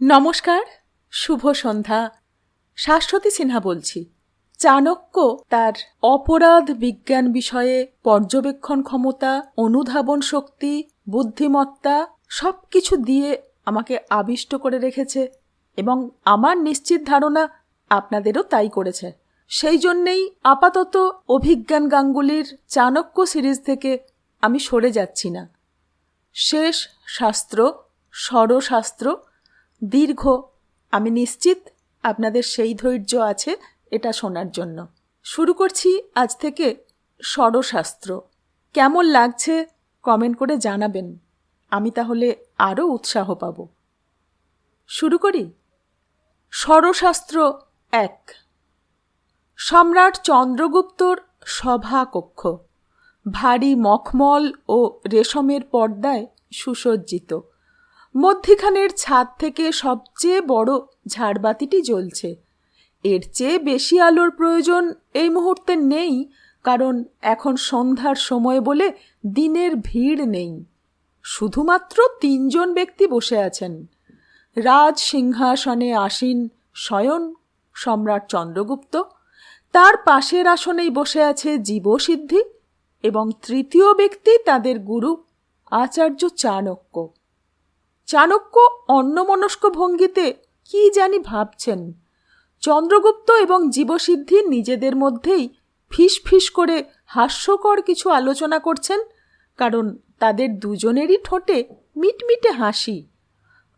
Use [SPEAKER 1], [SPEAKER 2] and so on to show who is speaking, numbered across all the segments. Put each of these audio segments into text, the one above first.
[SPEAKER 1] নমস্কার, শুভ সন্ধ্যা। শাশ্বতী সিনহা বলছি। চাণক্য তার অপরাধ বিজ্ঞান বিষয়ে পর্যবেক্ষণ ক্ষমতা, অনুধাবন শক্তি, বুদ্ধিমত্তা সব কিছু দিয়ে আমাকে আবিষ্ট করে রেখেছে এবং আমার নিশ্চিত ধারণা আপনাদেরও তাই করেছে। সেই জন্যেই আপাতত অভিজ্ঞান গাঙ্গুলির চাণক্য সিরিজ থেকে আমি সরে যাচ্ছি না। শেষ শাস্ত্র ষড়শাস্ত্র দীর্ঘ। আমি নিশ্চিত আপনাদের সেই ধৈর্য আছে এটা শোনার জন্য। শুরু করছি আজ থেকে স্বরশাস্ত্র কেমন লাগছে কমেন্ট করে জানাবেন। আমি তাহলে আরও উৎসাহ পাব। শুরু করি। স্বরশাস্ত্র এক। সম্রাট চন্দ্রগুপ্তর সভাকক্ষ। ভারী মখমল ও রেশমের পর্দায় সুসজ্জিত। মধ্যিখানের ছাদ থেকে সবচেয়ে বড় ঝাড়বাতিটি জ্বলছে। এর চেয়ে বেশি আলোর প্রয়োজন এই মুহূর্তে নেই, কারণ এখন সন্ধ্যার সময় বলে দিনের ভিড় নেই। শুধুমাত্র তিনজন ব্যক্তি বসে আছেন। রাজ সিংহাসনে আসীন স্বয়ং সম্রাট চন্দ্রগুপ্ত, তার পাশের আসনেই বসে আছে জীবসিদ্ধি এবং তৃতীয় ব্যক্তি তাদের গুরু আচার্য চাণক্য। চাণক্য অন্যমনস্ক ভঙ্গিতে কি জানি ভাবছেন। চন্দ্রগুপ্ত এবং জীবসিদ্ধি নিজেদের মধ্যেই ফিস ফিস করে হাস্যকর কিছু আলোচনা করছেন, কারণ তাদের দুজনেরই ঠোঁটে মিটমিটে হাসি।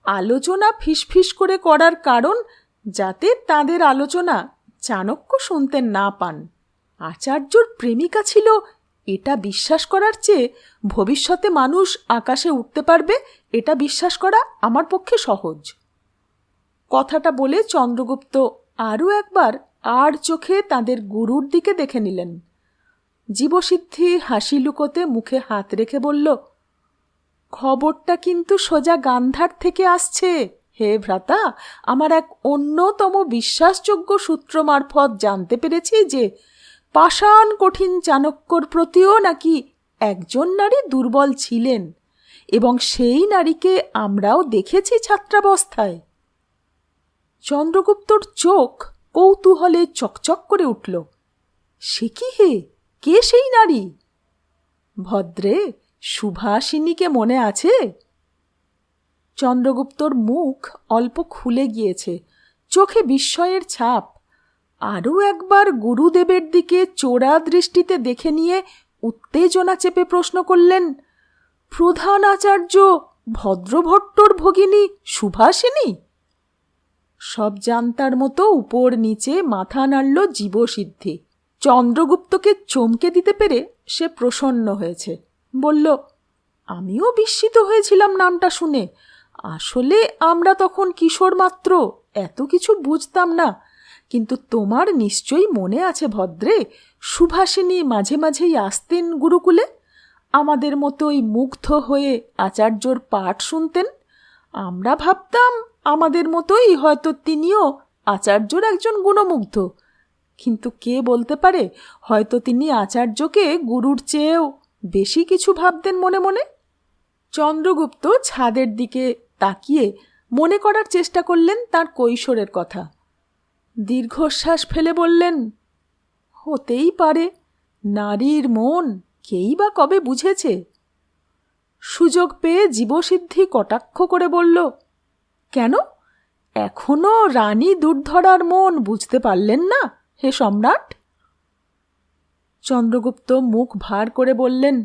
[SPEAKER 1] আলোচনা ফিসফিস করে করার কারণ যাতে তাদের আলোচনা চাণক্য শুনতে না পান। আচার্যর প্রেমিকা ছিল, এটা বিশ্বাস করার চেয়ে ভবিষ্যতে মানুষ আকাশে উঠতে পারবে এটা বিশ্বাস করা আমার পক্ষে সহজ। কথাটা বলে চন্দ্রগুপ্ত আরও একবার আর চোখে তাদের গুরুর দিকে দেখে নিলেন। জীবসিদ্ধি হাসি লুকোতে মুখে হাত রেখে বলল, খবরটা কিন্তু সোজা গান্ধার থেকে আসছে। হে ভ্রাতা, আমার এক অন্যতম বিশ্বাসযোগ্য সূত্র মারফত জানতে পেরেছি যে পাষাণ কঠিন চাণক্যর প্রতিও নাকি একজন নারী দুর্বল ছিলেন। এবং সেই নারীকে আমরাও দেখেছি ছাত্রাবস্থায়। চন্দ্রগুপ্তর চোখ কৌতূহলে চকচক করে উঠল। সে কি হে? কে সেই নারী? ভদ্রে সুভাষিনীকে মনে আছে? চন্দ্রগুপ্তর মুখ অল্প খুলে গিয়েছে। চোখে বিস্ময়ের ছাপ। আরও একবার গুরুদেবের দিকে চোরা দৃষ্টিতে দেখে নিয়ে উত্তেজনা চেপে প্রশ্ন করলেন প্রধান আচার্য ভদ্রভট্টর ভগিনী সুভাষিনী? সব জানতার মতো উপর নিচে মাথা নাড়ল জীবসিদ্ধি। চন্দ্রগুপ্তকে চমকে দিতে পেরে সে প্রসন্ন হয়েছে। বলল, আমিও বিস্মিত হয়েছিলাম নামটা শুনে। আসলে আমরা তখন কিশোর মাত্র, এত কিছু বুঝতাম না। কিন্তু তোমার নিশ্চয়ই মনে আছে ভদ্রে, সুভাষিনী মাঝে মাঝেই আসতেন গুরুকুলে? আমাদের মতোই মুগ্ধ হয়ে আচার্যর পাঠ শুনতেন? আমরা ভাবতাম আমাদের মতোই হয়তো তিনিও আচার্যর একজন গুণমুগ্ধ। কিন্তু কে বলতে পারে, হয়তো তিনি আচার্যকে গুরুর চেয়েও বেশি কিছু ভাবতেন মনে মনে? চন্দ্রগুপ্ত ছাদের দিকে তাকিয়ে মনে করার চেষ্টা করলেন তার কৈশোরের কথা। দীর্ঘশ্বাস ফেলে বললেন, হতেই পারে, নারীর মন কেই বা কবে বুঝেছে? সুযোগ পেয়ে জীবসিদ্ধি কটাক্ষ করে বলল, কেন? এখনও রানী দুর্ধরার মন বুঝতে পারলেন না হে সম্রাট? চন্দ্রগুপ্ত মুখ ভার করে বললেন,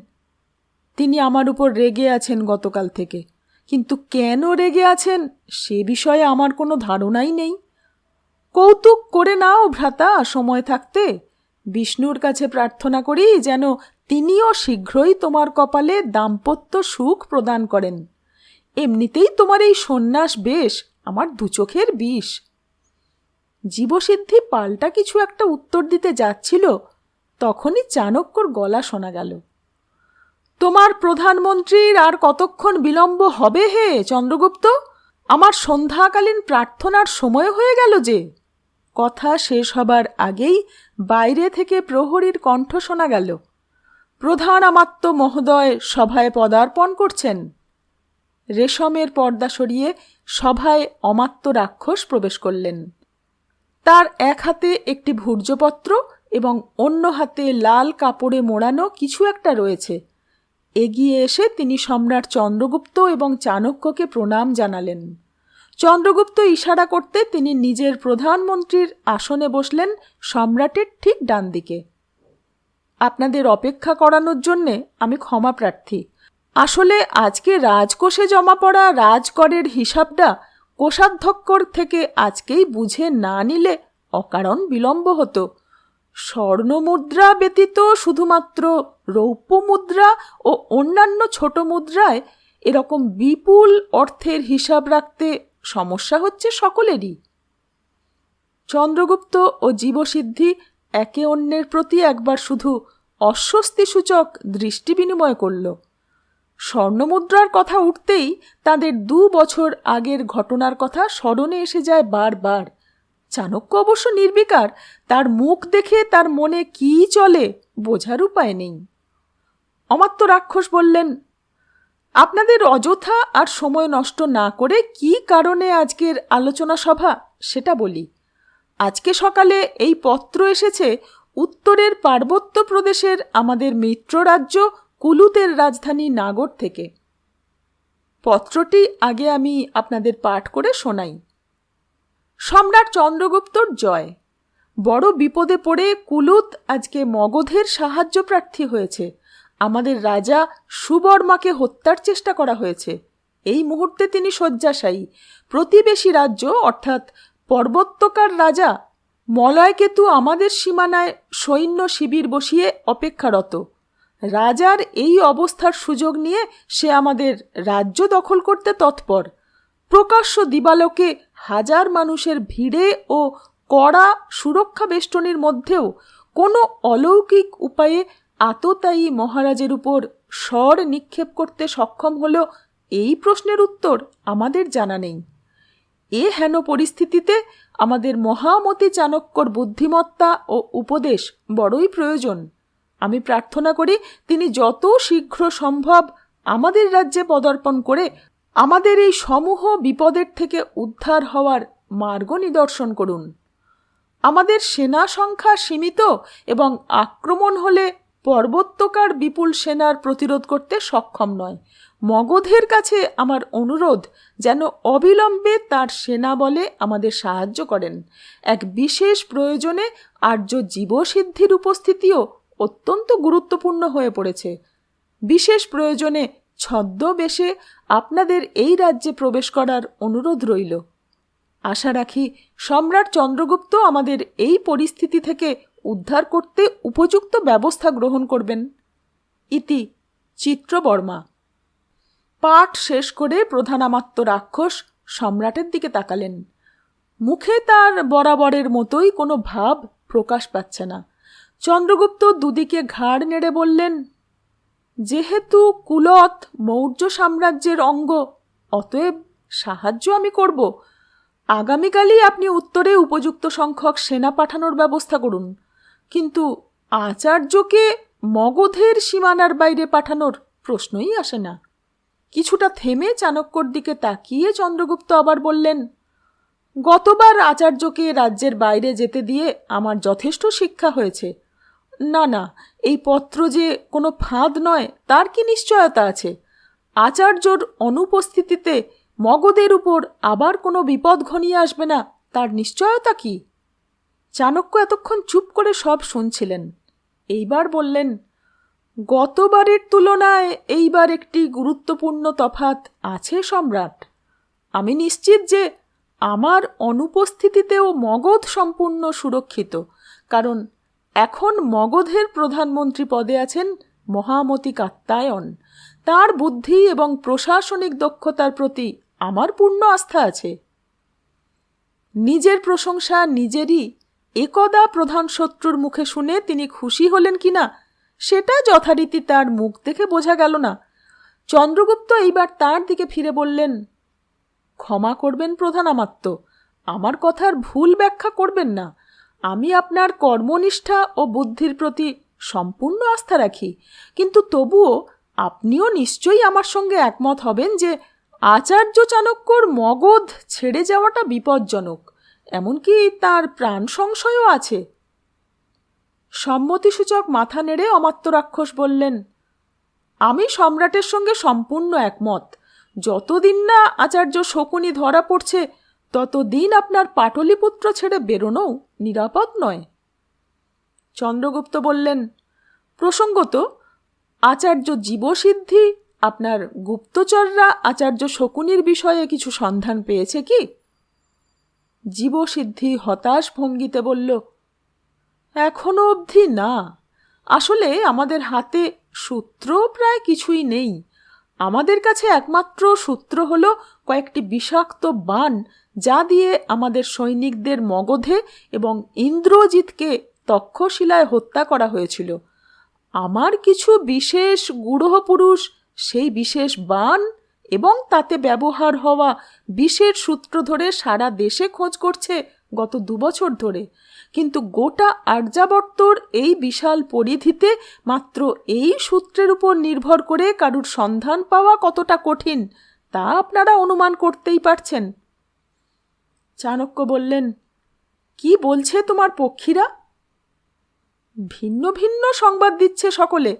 [SPEAKER 1] তিনি আমার উপর রেগে আছেন গতকাল থেকে। কিন্তু কেন রেগে আছেন সে বিষয়ে আমার কোনো ধারণাই নেই। কৌতুক করে নাও ভ্রাতা, সময় থাকতে। বিষ্ণুর কাছে প্রার্থনা করি যেন তিনিও শীঘ্রই তোমার কপালে দাম্পত্য সুখ প্রদান করেন। এমনিতেই তোমার এই সন্ন্যাস বেশ, আমার দুচোখের বিষ। জীবসিদ্ধি পাল্টা কিছু একটা উত্তর দিতে যাচ্ছিল, তখনই চাণক্যর গলা শোনা গেল। তোমার প্রধানমন্ত্রীর আর কতক্ষণ বিলম্ব হবে হে চন্দ্রগুপ্ত? আমার সন্ধ্যাকালীন প্রার্থনার সময় হয়ে গেল যে। কথা শেষ হবার আগেই বাইরে থেকে প্রহরীর কণ্ঠ শোনা গেল। প্রধান আমাত্য মহোদয় সভায় পদার্পণ করছেন। রেশমের পর্দা সরিয়ে সভায় অমাত্য রাক্ষস প্রবেশ করলেন। তার এক হাতে একটি ভূর্জপত্র এবং অন্য হাতে লাল কাপড়ে মোড়ানো কিছু একটা রয়েছে। এগিয়ে এসে তিনি সম্রাট চন্দ্রগুপ্ত এবং চাণক্যকে প্রণাম জানালেন। চন্দ্রগুপ্ত ইশারা করতে তিনি নিজের প্রধানমন্ত্রীর আসনে বসলেন সম্রাটের ঠিক ডান দিকে আপনাদের অপেক্ষা করানোর জন্যে আমি ক্ষমা প্রার্থী। আসলে আজকে রাজকোষে জমা পড়া রাজকরের হিসাবটা কোষাধ্যক্ষর থেকে আজকেই বুঝে না নিলে অকারণ বিলম্ব হতো। স্বর্ণ মুদ্রা ব্যতীত শুধুমাত্র রৌপ্য মুদ্রা ও অন্যান্য ছোট মুদ্রায় এরকম বিপুল অর্থের হিসাব রাখতে সমস্যা হচ্ছে সকলেরই। চন্দ্রগুপ্ত ও জীবসিদ্ধি একে অন্যের প্রতি একবার শুধু অস্বস্তিসূচক দৃষ্টি বিনিময় করল। স্বর্ণমুদ্রার কথা উঠতেই তাদের দু বছর আগের ঘটনার কথা স্মরণে এসে যায় বারবার। চাণক্য অবশ্য নির্বিকার, তার মুখ দেখে তার মনে কি চলে বোঝার উপায় নেই। অমাত্য রাক্ষস বললেন, আপনাদের অযথা আর সময় নষ্ট না করে কি কারণে আজকের আলোচনা সভা? সেটা বলি। আজকে সকালে এই পত্র এসেছে উত্তরের পার্বত্য প্রদেশের আমাদের মিত্ররাজ্য কুলুতের রাজধানী নাগর থেকে। পত্রটি আগে আমি আপনাদের পাঠ করে শোনাই। সম্রাট চন্দ্রগুপ্তর জয়। বড় বিপদে পড়ে কুলুত আজকে মগধের সাহায্য প্রার্থী হয়েছে। আমাদের রাজা সুবর্মাকে হত্যার চেষ্টা করা হয়েছে। এই মুহূর্তে তিনি শয্যাশায়ী। প্রতিবেশী রাজ্য, অর্থাৎ পর্বত্যকার রাজা মলয়কেতু আমাদের সীমানায় সৈন্য শিবির বসিয়ে অপেক্ষারত। রাজার এই অবস্থার সুযোগ নিয়ে সে আমাদের রাজ্য দখল করতে তৎপর। প্রকাশ্য দিবালোকে হাজার মানুষের ভিড়ে ও কড়া সুরক্ষা বেষ্টনীর মধ্যেও কোনো অলৌকিক উপায়ে আততায়ী মহারাজের উপর স্বর নিক্ষেপ করতে সক্ষম হল এই প্রশ্নের উত্তর আমাদের জানা নেই। এ হেন পরিস্থিতিতে আমাদের মহামতি চাণক্যর বুদ্ধিমত্তা ও উপদেশ বড়ই প্রয়োজন। আমি প্রার্থনা করি তিনি যত শীঘ্র সম্ভব আমাদের রাজ্যে পদার্পণ করে আমাদের এই সমূহ বিপদের থেকে উদ্ধার হওয়ার মার্গ নিদর্শন করুন। আমাদের সেনা সংখ্যা সীমিত এবং আক্রমণ হলে পর্বত্যকার বিপুল সেনার প্রতিরোধ করতে সক্ষম নয়। মগধের কাছে আমার অনুরোধ যেন অবিলম্বে তার সেনা বলে আমাদের সাহায্য করেন। এক বিশেষ প্রয়োজনে আর্য জীবসিদ্ধির উপস্থিতিও অত্যন্ত গুরুত্বপূর্ণ হয়ে পড়েছে। বিশেষ প্রয়োজনে ছদ্মবেশে আপনাদের এই রাজ্যে প্রবেশ করার অনুরোধ রইল। আশা রাখি সম্রাট চন্দ্রগুপ্ত আমাদের এই পরিস্থিতি থেকে উদ্ধার করতে উপযুক্ত ব্যবস্থা গ্রহণ করবেন। ইতি চিত্রবর্মা। পাঠ শেষ করে প্রধানামাত্য রাক্ষস সম্রাটের দিকে তাকালেন। মুখে তার বরাবরের মতোই কোনো ভাব প্রকাশ পাচ্ছে না। চন্দ্রগুপ্ত দুদিকে ঘাড় নেড়ে বললেন, যেহেতু কুলত মৌর্য সাম্রাজ্যের অঙ্গ, অতএব সাহায্য আমি করব। আগামীকালই আপনি উত্তরে উপযুক্ত সংখ্যক সেনা পাঠানোর ব্যবস্থা করুন। কিন্তু আচার্যকে মগধের সীমানার বাইরে পাঠানোর প্রশ্নই আসে না। কিছুটা থেমে চাণক্যর দিকে তাকিয়ে চন্দ্রগুপ্ত আবার বললেন, গতবার আচার্যকে রাজ্যের বাইরে যেতে দিয়ে আমার যথেষ্ট শিক্ষা হয়েছে। না না, এই পত্র যে কোনো ফাঁদ নয়, তার কি নিশ্চয়তা আছে? আচার্যর অনুপস্থিতিতে মগধের উপর আবার কোনো বিপদ ঘনিয়ে আসবে না, তার নিশ্চয়তা কি? চাণক্য এতক্ষণ চুপ করে সব শুনছিলেন। এইবার বললেন গতবারের তুলনায় এইবার একটি গুরুত্বপূর্ণ তফাত আছে সম্রাট। আমি নিশ্চিত যে আমার অনুপস্থিতিতেও মগধ সম্পূর্ণ সুরক্ষিত, কারণ এখন মগধের প্রধানমন্ত্রী পদে আছেন মহামতি কাত্তায়ন। তার বুদ্ধি এবং প্রশাসনিক দক্ষতার প্রতি আমার পূর্ণ আস্থা আছে। নিজের প্রশংসা নিজেরই, একদা প্রধান শত্রুর মুখে শুনে তিনি খুশি হলেন কিনা সেটা যথারীতি তার মুখ দেখে বোঝা গেল না। চন্দ্রগুপ্ত এইবার তার দিকে ফিরে বললেন, ক্ষমা করবেন প্রধান আমাত্য আমার কথার ভুল ব্যাখ্যা করবেন না। আমি আপনার কর্মনিষ্ঠা ও বুদ্ধির প্রতি সম্পূর্ণ আস্থা রাখি। কিন্তু তবুও আপনিও নিশ্চয়ই আমার সঙ্গে একমত হবেন যে আচার্য চাণক্যর মগধ ছেড়ে যাওয়াটা বিপজ্জনক। এমনকি তার প্রাণ সংশয়ও আছে। সম্মতিসূচক মাথা নেড়ে অমাত্য রাক্ষস বললেন, আমি সম্রাটের সঙ্গে সম্পূর্ণ একমত। যতদিন না আচার্য শকুনি ধরা পড়ছে, ততদিন আপনার পাটলিপুত্র ছেড়ে বেরোনো নিরাপদ নয়। চন্দ্রগুপ্ত বললেন, প্রসঙ্গত, আচার্য জীবসিদ্ধি, আপনার গুপ্তচররা আচার্য শকুনির বিষয়ে কিছু সন্ধান পেয়েছে কি? জীবসিদ্ধি হতাশ ভঙ্গিতে বলল এখনও অবধি না। আসলে আমাদের হাতে সূত্র প্রায় কিছুই নেই। আমাদের কাছে একমাত্র সূত্র হল কয়েকটি বিষাক্ত বান যা দিয়ে আমাদের সৈনিকদের মগধে এবং ইন্দ্রজিৎকে তক্ষশিলায় হত্যা করা হয়েছিল। আমার কিছু বিশেষ গূঢ় পুরুষ সেই বিশেষ বান এবং তাতে ব্যবহার হওয়া বিশেষ সূত্র ধরে সারা দেশে খোঁজ করছে গত দুবছর ধরে। কিন্তু গোটা আর্যাবর্তর এই বিশাল পরিধিতে মাত্র এই সূত্রের উপর নির্ভর করে কারুর সন্ধান পাওয়া কতটা কঠিন, তা আপনারা অনুমান করতেই পারছেন। চাণক্য বললেন, কি বলছে তোমার পক্ষীরা? ভিন্ন ভিন্ন সংবাদ দিচ্ছে সকলে।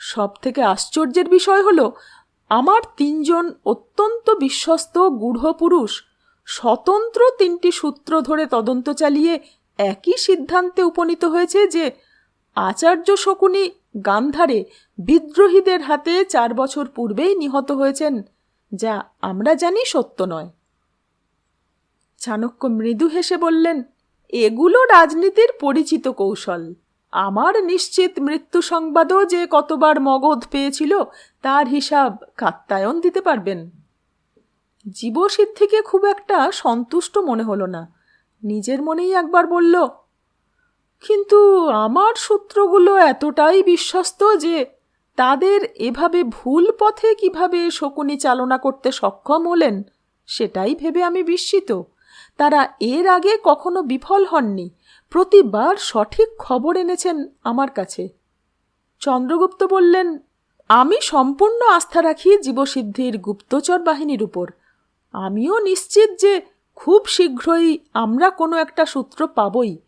[SPEAKER 1] সব থেকে আশ্চর্যের বিষয় হলো, আমার তিনজন অত্যন্ত বিশ্বস্ত গূঢ় পুরুষ স্বতন্ত্র তিনটি সূত্র ধরে তদন্ত চালিয়ে একই সিদ্ধান্তে উপনীত হয়েছে যে আচার্য শকুনি গান্ধারে বিদ্রোহীদের হাতে চার বছর পূর্বেই নিহত হয়েছেন, যা আমরা জানি সত্য নয়। চাণক্য মৃদু হেসে বললেন, এগুলো রাজনীতির পরিচিত কৌশল। আমার নিশ্চিত মৃত্যু সংবাদও যে কতবার মগধ পেয়েছিল, তার হিসাব কাত্তায়ন দিতে পারবেন। জীবসিদ্ধিকে খুব একটা সন্তুষ্ট মনে হলো না। নিজের মনেই একবার বলল, কিন্তু আমার সূত্রগুলো এতটাই বিশ্বস্ত যে তাদের এভাবে ভুল পথে কীভাবে শকুনি চালনা করতে সক্ষম হলেন, সেটাই ভেবে আমি বিস্মিত। তারা এর আগে কখনো বিফল হননি। প্রতিবার সঠিক খবর এনেছেন আমার কাছে। চন্দ্রগুপ্ত বললেন, আমি সম্পূর্ণ আস্থা রাখি জীবসিদ্ধির গুপ্তচর বাহিনীর উপর। আমিও নিশ্চিত যে খুব শীঘ্রই আমরা কোনো একটা সূত্র পাবই।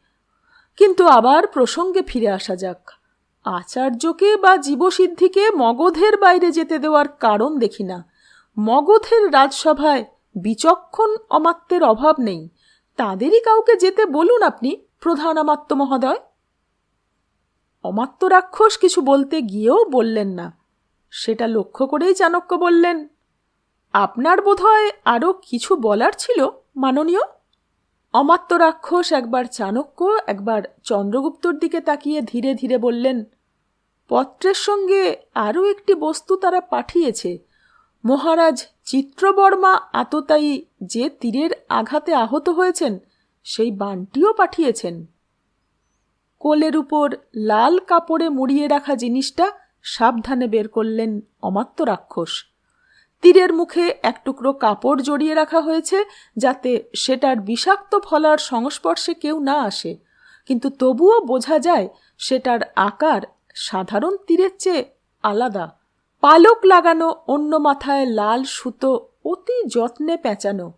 [SPEAKER 1] কিন্তু আবার প্রসঙ্গে ফিরে আসা যাক। আচার্যকে বা জীবসিদ্ধিকে মগধের বাইরে যেতে দেওয়ার কারণ দেখি না। মগধের রাজসভায় বিচক্ষণ অমাত্যের অভাব নেই। তাদেরই কাউকে যেতে বলুন আপনি, প্রধান আমাত্য মহোদয়। অমাত্য রাক্ষস কিছু বলতে গিয়েও বললেন না। সেটা লক্ষ্য করেই চাণক্য বললেন আপনার বোধহয় আরও কিছু বলার ছিল, মাননীয়? অমাত্য রাক্ষস একবার চাণক্য, একবার চন্দ্রগুপ্তর দিকে তাকিয়ে ধীরে ধীরে বললেন, পত্রের সঙ্গে আরও একটি বস্তু তারা পাঠিয়েছে। মহারাজ চিত্রবর্মা আততায়ী যে তীরের আঘাতে আহত হয়েছেন, সেই বানটিও পাঠিয়েছেন। কোলের উপর লাল কাপড়ে মুড়িয়ে রাখা জিনিসটা সাবধানে বের করলেন অমাত্য রাক্ষস। তীরের মুখে এক টুকরো কাপড় জড়িয়ে রাখা হয়েছে যাতে সেটার বিষাক্ত ফলার সংস্পর্শে কেউ না আসে। কিন্তু তবুও বোঝা যায় সেটার আকার সাধারণ তীরের চেয়ে আলাদা। পালক লাগানো অন্য মাথায় লাল সুতো অতি যত্নে পেঁচানো।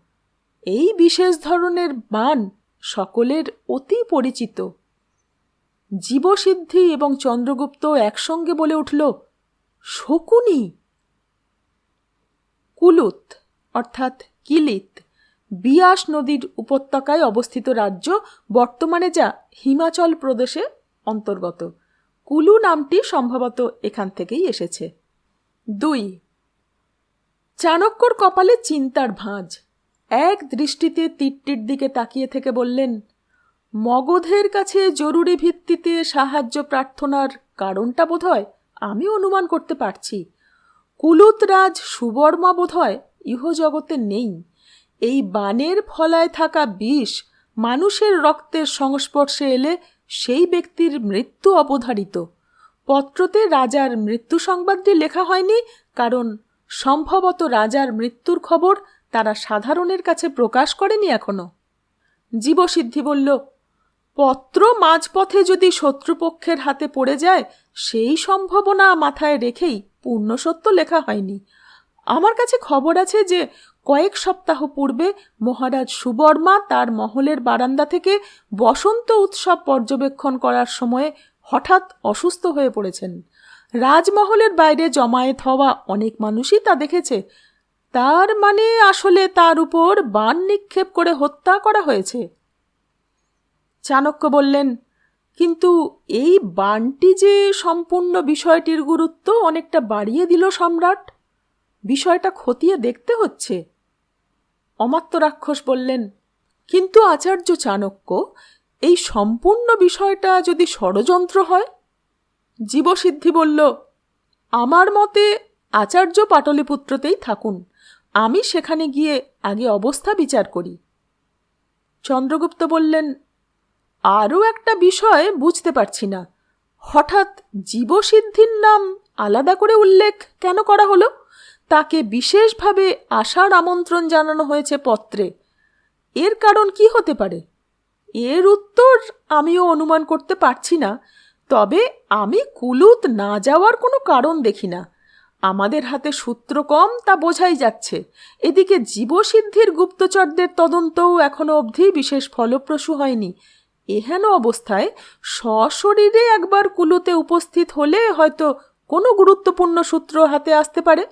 [SPEAKER 1] এই বিশেষ ধরনের বান সকলের অতি পরিচিত। জীবসিদ্ধি এবং চন্দ্রগুপ্ত একসঙ্গে বলে উঠল, শকুনি কুলুত, অর্থাৎ কিলিত, বিয়াস নদীর উপত্যকায় অবস্থিত রাজ্য বর্তমানে যা হিমাচল প্রদেশে অন্তর্গত। কুলু নামটি সম্ভবত এখান থেকেই এসেছে। দুই, চাণক্যর কপালে চিন্তার ভাঁজ। এক দৃষ্টিতে তীরটির দিকে তাকিয়ে থেকে বললেন, মগধের কাছে জরুরি ভিত্তিতে সাহায্য প্রার্থনার কারণটা বোধহয় আমি অনুমান করতে পারছি। কুলুতরাজ সুবর্মা বোধহয় ইহজগতে নেই। এই বানের ফলায় থাকা বিষ মানুষের রক্তের সংস্পর্শে এলে সেই ব্যক্তির মৃত্যু অবধারিত। পত্রতে রাজার মৃত্যু সংবাদটি লেখা হয়নি, কারণ সম্ভবত রাজার মৃত্যুর খবর তারা সাধারণের কাছে প্রকাশ করেনি এখনও। জীবসিদ্ধি বলল, পত্র মাঝপথে যদি শত্রুপক্ষের হাতে পড়ে যায়, সেই সম্ভাবনা মাথায় রেখেই পূর্ণসত্য লেখা হয়নি। আমার কাছে খবর আছে যে, কয়েক সপ্তাহ পূর্বে মহারাজ সুবর্মা তার মহলের বারান্দা থেকে বসন্ত উৎসব পর্যবেক্ষণ করার সময়ে হঠাৎ অসুস্থ হয়ে পড়েছেন। রাজমহলের বাইরে জমায়েত হওয়া অনেক মানুষই তা দেখেছে। তার মানে আসলে তার উপর বান নিক্ষেপ করে হত্যা করা হয়েছে। চাণক্য বললেন কিন্তু এই বানটি যে সম্পূর্ণ বিষয়টির গুরুত্ব অনেকটা বাড়িয়ে দিল সম্রাট। বিষয়টা খতিয়ে দেখতে হচ্ছে। অমাত্য রাক্ষস বললেন, কিন্তু আচার্য চাণক্য, এই সম্পূর্ণ বিষয়টা যদি ষড়যন্ত্র হয়? জীবসিদ্ধি বলল, আমার মতে আচার্য পাটলিপুত্রতেই থাকুন। আমি সেখানে গিয়ে আগে অবস্থা বিচার করি। চন্দ্রগুপ্ত বললেন আরও একটা বিষয় বুঝতে পারছি না। হঠাৎ জীবসিদ্ধির নাম আলাদা করে উল্লেখ কেন করা হলো? তাকে বিশেষভাবে আসার আমন্ত্রণ জানানো হয়েছে পত্রে। এর কারণ কি হতে পারে? এর উত্তর আমিও অনুমান করতে পারছি না, তবে আমি কুলুত না যাওয়ার কোনো কারণ দেখি না। আমাদের হাতে সূত্র কম তা বোঝাই যাচ্ছে। এদিকে জীবসিদ্ধির গুপ্তচরদের তদন্তও এখনও অবধি বিশেষ ফলপ্রসূ হয়নি। এহেন অবস্থায় সশরীরে একবার কুলুতে উপস্থিত হলে হয়তো কোনো গুরুত্বপূর্ণ সূত্র হাতে আসতে পারে।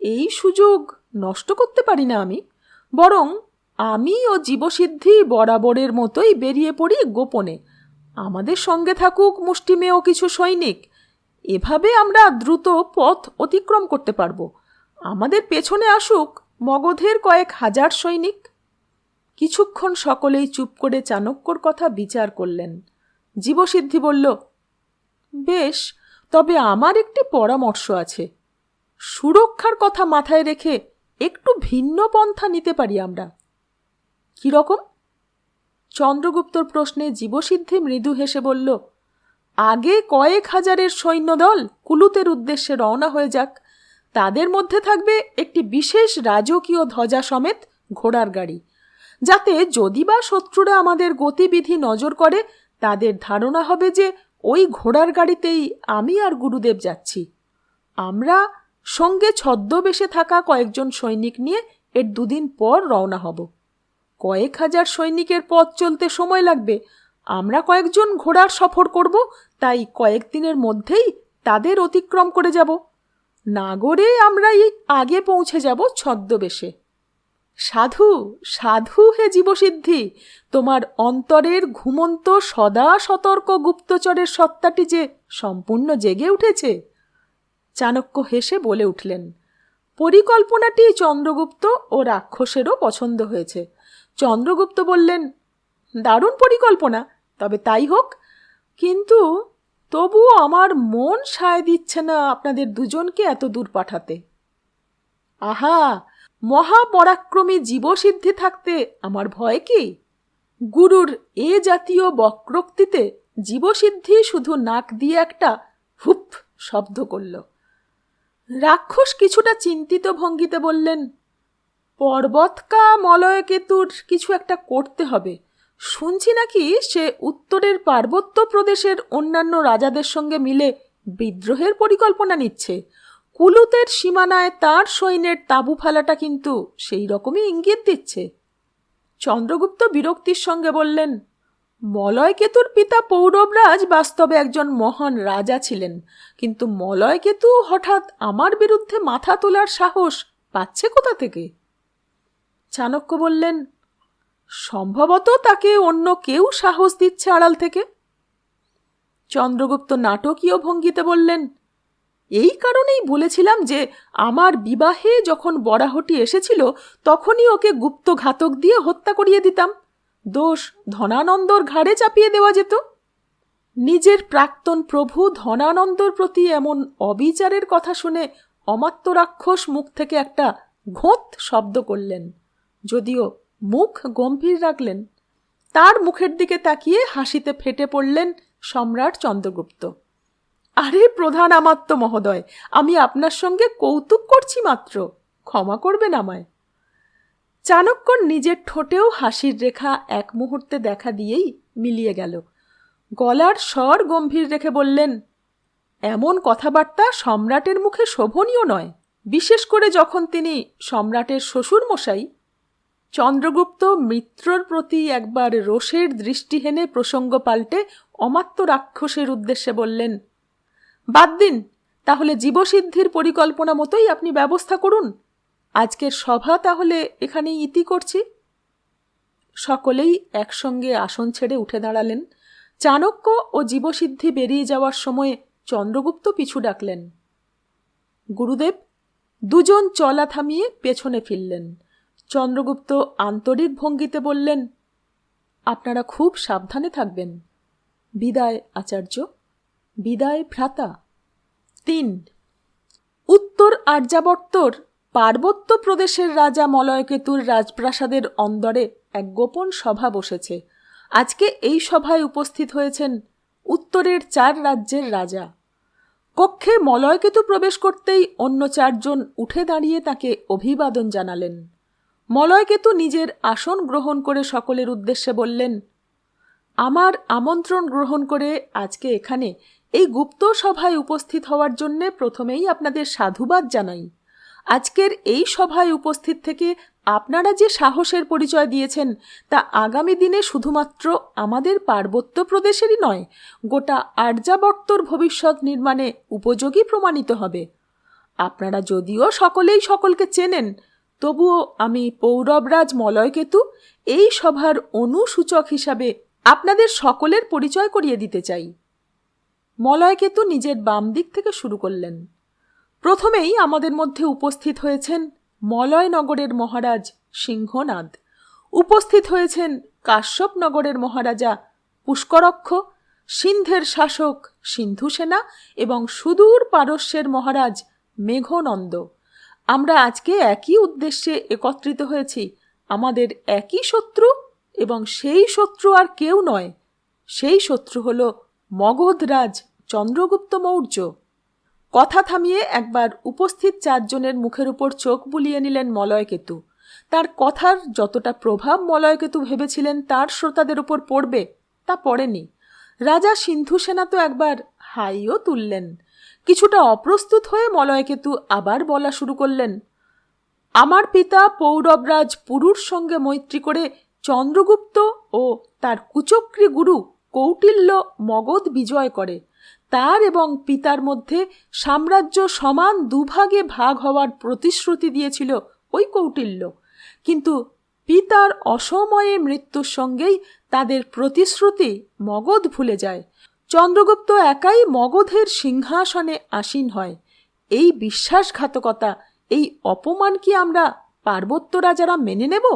[SPEAKER 1] এই সুযোগ নষ্ট করতে পারি না আমি, বরং আমি ও জীবসিদ্ধি বরাবরের মতোই বেরিয়ে পড়ি গোপনে। আমাদের সঙ্গে থাকুক মুষ্টিমেয় কিছু সৈনিক। এভাবে আমরা দ্রুত পথ অতিক্রম করতে পারব। আমাদের পেছনে আসুক মগধের কয়েক হাজার সৈনিক। কিছুক্ষণ সকলেই চুপ করে চাণক্যর কথা বিচার করলেন। জীবসিদ্ধি বলল, বেশ, তবে আমার একটি পরামর্শ আছে। সুরক্ষার কথা মাথায় রেখে একটু ভিন্ন পন্থা নিতে পারি আমরা। কীরকম চন্দ্রগুপ্তর প্রশ্নে জীবসিদ্ধি মৃদু হেসে বলল, আগে কয়েক হাজারের সৈন্যদল কুলুতের উদ্দেশ্যে রওনা হয়ে যাক। তাদের মধ্যে থাকবে একটি বিশেষ রাজকীয় ধ্বজা সমেত ঘোড়ার গাড়ি। যাতে যদি বা শত্রুরা আমাদের গতিবিধি নজর করে, তাদের ধারণা হবে যে ওই ঘোড়ার গাড়িতেই আমি আর গুরুদেব যাচ্ছি। আমরা সঙ্গে ছদ্মবেশে থাকা কয়েকজন সৈনিক নিয়ে এর দুদিন পর রওনা হব। কয়েক হাজার সৈনিকের পথ চলতে সময় লাগবে। আমরা কয়েকজন ঘোড়ার সফর করব, তাই কয়েকদিনের মধ্যেই তাদের অতিক্রম করে যাব। নাগরে আমরা এই আগে পৌঁছে যাব ছদ্মবেশে। সাধু সাধু হে জীবসিদ্ধি, তোমার অন্তরের ঘুমন্ত সদা সতর্ক গুপ্তচরের সত্তাটি যে সম্পূর্ণ জেগে উঠেছে। চাণক্য হেসে বলে উঠলেন, পরিকল্পনাটি চন্দ্রগুপ্ত ও রাক্ষসেরও পছন্দ হয়েছে। চন্দ্রগুপ্ত বললেন, দারুণ পরিকল্পনা, তবে তাই হোক, কিন্তু তবুও আমার মন সায় দিচ্ছে না আপনাদের দুজনকে এত দূর পাঠাতে। আহা! মহাপরাক্রমী জীবসিদ্ধি থাকতে আমার ভয় কি? গুরুর এ জাতীয় বক্রোক্তিতে জীবসিদ্ধি শুধু নাক দিয়ে একটা হুপ শব্দ করল। রাক্ষস কিছুটা চিন্তিত ভঙ্গিতে বললেন পর্বতকা মলয়কেতুর কিছু একটা করতে হবে। শুনছি নাকি সে উত্তরের পার্বত্য প্রদেশের অন্যান্য রাজাদের সঙ্গে মিলে বিদ্রোহের পরিকল্পনা নিচ্ছে। কুলুতের সীমানায় তার সৈন্যের তাঁবু ফেলাটা কিন্তু সেই রকমই ইঙ্গিত দিচ্ছে। চন্দ্রগুপ্ত বিরক্তির সঙ্গে বললেন, মলয়কেতুর পিতা পৌরবরাজ বাস্তবে একজন মহান রাজা ছিলেন, কিন্তু মলয়কেতু হঠাৎ আমার বিরুদ্ধে মাথা তোলার সাহস পাচ্ছে কোথা থেকে? চাণক্য বললেন, সম্ভবত তাকে অন্য কেউ সাহস দিচ্ছে আড়াল থেকে? চন্দ্রগুপ্ত নাটকীয় ভঙ্গিতে বললেন এই কারণেই বলেছিলাম যে আমার বিবাহে যখন বরাহটি এসেছিল, তখনই ওকে গুপ্ত ঘাতক দিয়ে হত্যা করিয়ে দিতাম। দোষ ধনানন্দর ঘাড়ে চাপিয়ে দেওয়া যেত। নিজের প্রাক্তন প্রভু ধনানন্দর প্রতি এমন অবিচারের কথা শুনে অমাত্য রাক্ষস মুখ থেকে একটা ঘোঁত শব্দ করলেন, যদিও মুখ গম্ভীর রাখলেন। তার মুখের দিকে তাকিয়ে হাসিতে ফেটে পড়লেন সম্রাট চন্দ্রগুপ্ত। আরে প্রধান আমাত্য মহোদয়, আমি আপনার সঙ্গে কৌতুক করছি মাত্র। ক্ষমা করবেন আমায়। চাণক্যর নিজের ঠোঁটেও হাসির রেখা এক মুহূর্তে দেখা দিয়েই মিলিয়ে গেল। গলার স্বর গম্ভীর রেখে বললেন, এমন কথাবার্তা সম্রাটের মুখে শোভনীয় নয়। বিশেষ করে যখন তিনি সম্রাটের শ্বশুর মশাই চন্দ্রগুপ্ত মিত্রর প্রতি একবার রোষের দৃষ্টি হেনে প্রসঙ্গ পাল্টে অমাত্য রাক্ষসের উদ্দেশ্যে বললেন বাদ দিন। তাহলে জীবসিদ্ধির পরিকল্পনা মতোই আপনি ব্যবস্থা করুন। আজকের সভা তাহলে এখানেই ইতি করছি। সকলেই একসঙ্গে আসন ছেড়ে উঠে দাঁড়ালেন। চাণক্য ও জীবসিদ্ধি বেরিয়ে যাওয়ার সময় চন্দ্রগুপ্ত পিছু ডাকলেন। গুরুদেব, দুজন চলা থামিয়ে পেছনে ফিরলেন। চন্দ্রগুপ্ত আন্তরিক ভঙ্গিতে বললেন, আপনারা খুব সাবধানে থাকবেন। বিদায়, আচার্য। বিদায় ভ্রাতা। তিন, উত্তর আর্যাবর্তর পার্বত্য প্রদেশের রাজা মলয়কেতুর রাজপ্রাসাদের অন্দরে এক গোপন সভা বসেছে। আজকে এই সভায় উপস্থিত হয়েছেন উত্তরের চার রাজ্যের রাজা। কক্ষে মলয়কেতু প্রবেশ করতেই অন্য চারজন উঠে দাঁড়িয়ে তাকে অভিবাদন জানালেন। মলয়কেতু নিজের আসন গ্রহণ করে সকলের উদ্দেশ্যে বললেন, আমার আমন্ত্রণ গ্রহণ করে আজকে এখানে এই গুপ্ত সভায় উপস্থিত হওয়ার জন্যে প্রথমেই আপনাদের সাধুবাদ জানাই। আজকের এই সভায় উপস্থিত থেকে আপনারা যে সাহসের পরিচয় দিয়েছেন, তা আগামী দিনে শুধুমাত্র আমাদের পার্বত্য প্রদেশেরই নয়, গোটা আর্যাবর্তর ভবিষ্যৎ নির্মাণে উপযোগী প্রমাণিত হবে। আপনারা যদিও সকলেই সকলকে চেনেন, তবুও আমি পৌরবরাজ মলয়কেতু এই সভার অনুসূচক হিসাবে আপনাদের সকলের পরিচয় করিয়ে দিতে চাই। মলয়কেতু নিজের বাম দিক থেকে শুরু করলেন। প্রথমেই আমাদের মধ্যে উপস্থিত হয়েছেন মলয়নগরের মহারাজ সিংহনাদ। উপস্থিত হয়েছেন কাশ্যপনগরের মহারাজা পুষ্করক্ষ, সিন্ধের শাসক সিন্ধুসেনা এবং সুদূর পারস্যের মহারাজ মেঘনন্দ। আমরা আজকে একই উদ্দেশ্যে একত্রিত হয়েছি। আমাদের একই শত্রু এবং সেই শত্রু আর কেউ নয়। সেই শত্রু হল মগধরাজ চন্দ্রগুপ্ত মৌর্য। কথা থামিয়ে একবার উপস্থিত চারজনের মুখের উপর চোখ বুলিয়ে নিলেন মলয়কেতু। তার কথার যতটা প্রভাব মলয়কেতু ভেবেছিলেন তার শ্রোতাদের উপর পড়বে, তা পড়েনি। রাজা সিন্ধু সেনা তো একবার হাইও তুললেন। কিছুটা অপ্রস্তুত হয়ে মলয়কেতু আবার বলা শুরু করলেন, আমার পিতা পৌরবরাজ পুরুর সঙ্গে মৈত্রী করে চন্দ্রগুপ্ত ও তার কুচক্রী গুরু কৌটিল্য মগধ বিজয় করে। তার এবং পিতার মধ্যে সাম্রাজ্য সমান দুভাগে ভাগ হওয়ার প্রতিশ্রুতি দিয়েছিল ওই কৌটিল্য। কিন্তু পিতার অসময়ে মৃত্যুর সঙ্গেই তাদের প্রতিশ্রুতি মগধ ভুলে যায়। চন্দ্রগুপ্ত একাই মগধের সিংহাসনে আসীন হয়। এই বিশ্বাসঘাতকতা, এই অপমান কি আমরা পার্বত্য রাজারা মেনে নেব?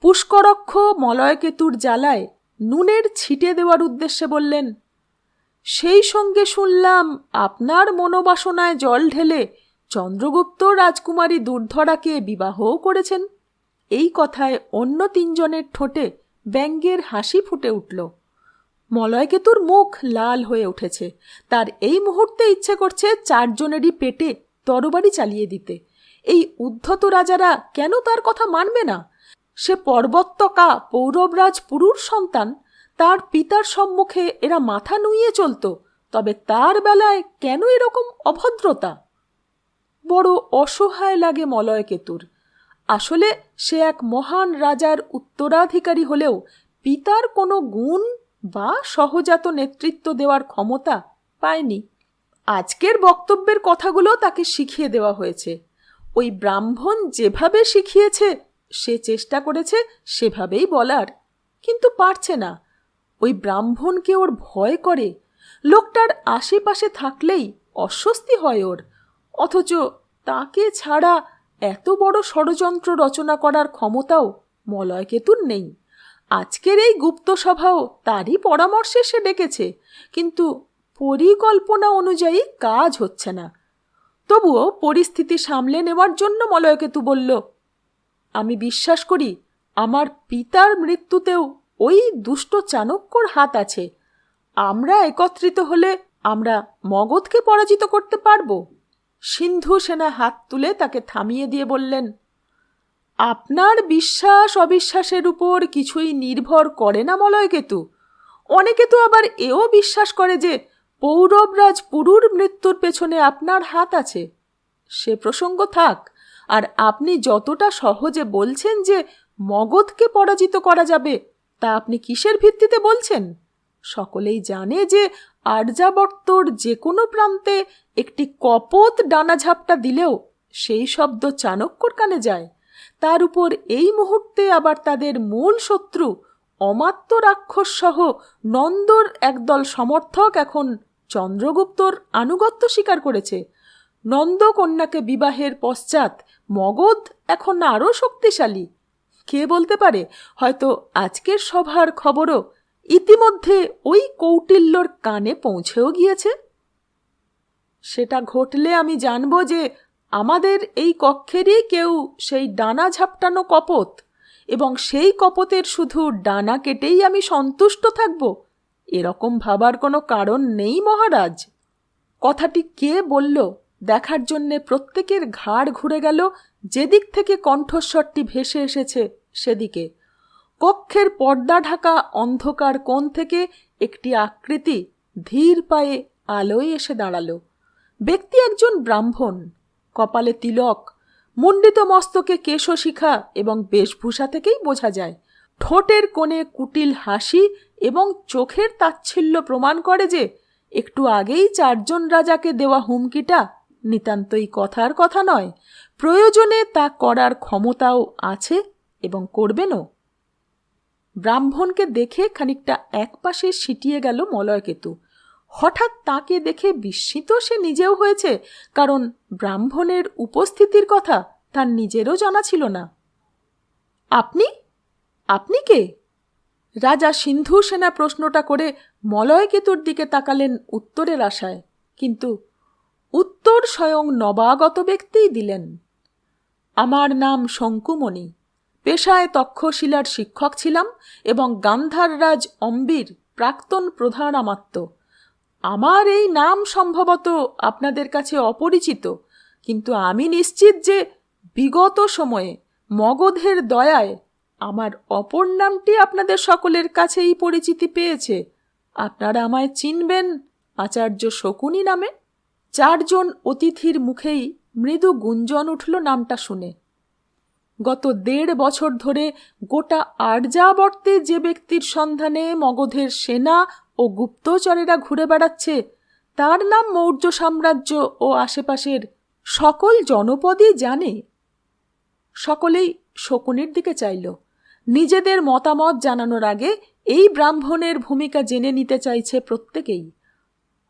[SPEAKER 1] পুষ্করক্ষ মলয়কেতুর জ্বালায় নুনের ছিটে দেওয়ার উদ্দেশ্যে বললেন সেই সঙ্গে শুনলাম আপনার মনোবাসনায় জল ঢেলে চন্দ্রগুপ্ত রাজকুমারী দুর্ধরাকে বিবাহও করেছেন। এই কথায় অন্য তিনজনের ঠোঁটে ব্যঙ্গের হাসি ফুটে উঠল। মলয়কেতুর মুখ লাল হয়ে উঠেছে। তার এই মুহূর্তে ইচ্ছে করছে চারজনেরই পেটে তরবারি চালিয়ে দিতে। এই উদ্ধত রাজারা কেন তার কথা মানবে না? সে পর্বত্যকা পৌরবরাজ পুরুর সন্তান। তার পিতার সম্মুখে এরা মাথা নুইয়ে চলত, তবে তার বেলায় কেন এরকম অভদ্রতা? বড় অসহায় লাগে মলয়কেতুর আসলে সে এক মহান রাজার উত্তরাধিকারী হলেও পিতার কোনো গুণ বা সহজাত নেতৃত্ব দেওয়ার ক্ষমতা পায়নি। আজকের বক্তব্যের কথাগুলো তাকে শিখিয়ে দেওয়া হয়েছে। ওই ব্রাহ্মণ যেভাবে শিখিয়েছে, সে চেষ্টা করেছে সেভাবেই বলার, কিন্তু পারছে না। ওই ব্রাহ্মণকে ওর ভয় করে। লোকটার আশেপাশে থাকলেই অস্বস্তি হয় ওর। অথচ তাকে ছাড়া এত বড় ষড়যন্ত্র রচনা করার ক্ষমতাও মলয়কেতুর নেই। আজকের এই গুপ্ত সভাও তারই পরামর্শে সে ডেকেছে, কিন্তু পরিকল্পনা অনুযায়ী কাজ হচ্ছে না। তবুও পরিস্থিতি সামলে নেওয়ার জন্য মলয়কেতু বলল, আমি বিশ্বাস করি, আমার পিতার মৃত্যুতেও ওই দুষ্ট চাণক্যর হাত আছে। আমরা একত্রিত হলে আমরা মগধকে পরাজিত করতে পারব। সিন্ধু সেনা হাত তুলে তাকে থামিয়ে দিয়ে বললেন, আপনার বিশ্বাস অবিশ্বাসের উপর কিছুই নির্ভর করে না, মলয়কেতু। অনেকে তো আবার এও বিশ্বাস করে যে পৌরবরাজ পুরুর মৃত্যুর পেছনে আপনার হাত আছে। সে প্রসঙ্গ থাক, আর আপনি যতটা সহজে বলছেন যে মগধকে পরাজিত করা যাবে তা আপনি কিসের ভিত্তিতে বলছেন? সকলেই জানে যে আর্যাবর্তর যে কোনো প্রান্তে একটি কপত ডানাঝাপটা দিলেও সেই শব্দ চাণক্যর কানে যায়। তার উপর এই মুহূর্তে আবার তাদের মূল শত্রু অমাত্য রাক্ষস সহ নন্দর একদল সমর্থক এখন চন্দ্রগুপ্তর আনুগত্য স্বীকার করেছে। নন্দকন্যাকে বিবাহের পশ্চাৎ মগধ এখন আরও শক্তিশালী। কে বলতে পারে? হয়তো আজকের সভার খবরও ইতিমধ্যে ওই কৌটিল্যর কানে পৌঁছেও গিয়েছে। সেটা ঘটলে আমি জানব যে আমাদের এই কক্ষেরই কেউ সেই ডানা ঝাপটানো কপত এবং সেই কপতের শুধু ডানা কেটেই আমি সন্তুষ্ট থাকব। এরকম ভাবার কোনো কারণ নেই, মহারাজ। কথাটি কে বলল দেখার জন্যে প্রত্যেকের ঘাড় ঘুরে গেল, যেদিক থেকে কণ্ঠস্বরটি ভেসে এসেছে। সেদিকে। কক্ষের পর্দা ঢাকা অন্ধকার কোণ থেকে একটি আকৃতি ধীর পায়ে আলোয় এসে দাঁড়াল। ব্যক্তি একজন ব্রাহ্মণ, কপালে তিলক মুন্ডিত মস্তকে কেশশিখা এবং বেশভূষা থেকেই বোঝা যায়। ঠোঁটের কোণে কুটিল হাসি এবং চোখের তাচ্ছিল্য প্রমাণ করে যে একটু আগেই চারজন রাজাকে দেওয়া হুমকিটা নিতান্তই কথার কথা নয়, প্রয়োজনে তা করার ক্ষমতাও আছে এবং করবেনও। ব্রাহ্মণকে দেখে খানিকটা একপাশে সিটিয়ে গেল মলয়কেতু। হঠাৎ তাকে দেখে বিস্মিত সে নিজেও হয়েছে, কারণ ব্রাহ্মণের উপস্থিতির কথা তার নিজেরও জানা ছিল না। আপনি? আপনি কে? রাজা সিন্ধু সেনা প্রশ্নটা করে মলয়কেতুর দিকে তাকালেন উত্তরের আশায়, কিন্তু উত্তর স্বয়ং নবাগত ব্যক্তিই দিলেন। আমার নাম শঙ্কুমণি। পেশায় তক্ষশিলার শিক্ষক ছিলাম এবং গান্ধাররাজ অম্বির প্রাক্তন প্রধান আমাত্য আমার এই নাম সম্ভবত আপনাদের কাছে অপরিচিত, কিন্তু আমি নিশ্চিত যে বিগত সময়ে মগধের দয়ায় আমার অপর নামটি আপনাদের সকলের কাছেই পরিচিতি পেয়েছে। আপনারা আমায় চিনবেন আচার্য শকুনি নামে, চারজন অতিথির মুখেই মৃদু গুঞ্জন উঠল নামটা শুনে। গত দেড় বছর ধরে গোটা আর্যাবর্তে যে ব্যক্তির সন্ধানে মগধের সেনা ও গুপ্তচরেরা ঘুরে বেড়াচ্ছে, তার নাম মৌর্য সাম্রাজ্য ও আশেপাশের সকল জনপদই জানে। সকলেই শকুনের দিকে চাইল। নিজেদের মতামত জানানোর আগে এই ব্রাহ্মণের ভূমিকা জেনে নিতে চাইছে প্রত্যেকেই।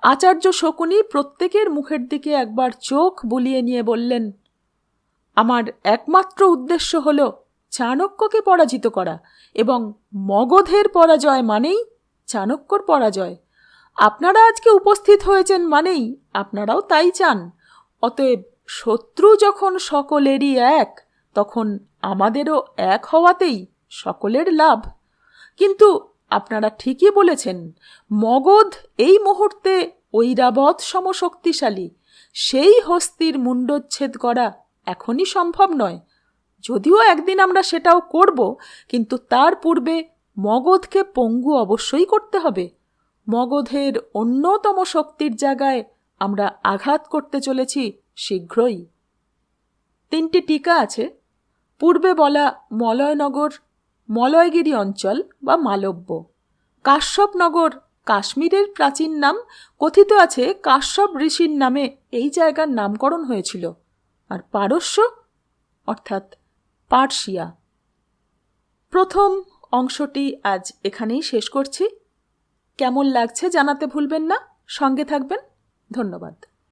[SPEAKER 1] আচার্য শকুনি প্রত্যেকের মুখের দিকে একবার চোখ বুলিয়ে নিয়ে বললেন আমার একমাত্র উদ্দেশ্য হল চাণক্যকে পরাজিত করা এবং মগধের পরাজয় মানেই চাণক্যর পরাজয়। আপনারা আজকে উপস্থিত হয়েছেন মানেই আপনারাও তাই চান। অতএব শত্রু যখন সকলেরই এক, তখন আমাদেরও এক হওয়াতেই সকলের লাভ। কিন্তু আপনারা ঠিকই বলেছেন, মগধ এই মুহূর্তে ঐরাবত সমশক্তিশালী, সেই হস্তির মুণ্ডচ্ছেদ করা এখনই সম্ভব নয়। যদিও একদিন আমরা সেটাও করব, কিন্তু তার পূর্বে মগধকে পঙ্গু অবশ্যই করতে হবে। মগধের অন্যতম শক্তির জায়গায় আমরা আঘাত করতে চলেছি শীঘ্রই। তিনটি টিকা আছে। পূর্বে বলা মলয়নগর, মলয়গিরি অঞ্চল বা মালব্য। কাশ্যপনগর কাশ্মীরের প্রাচীন নাম, কথিত আছে কাশ্যপ ঋষির নামে এই জায়গার নামকরণ হয়েছিল। আর পারস্য, অর্থাৎ পার্সিয়া প্রথম অংশটি আজ এখানেই শেষ করছি। কেমন লাগছে জানাতে ভুলবেন না। সঙ্গে থাকবেন। ধন্যবাদ।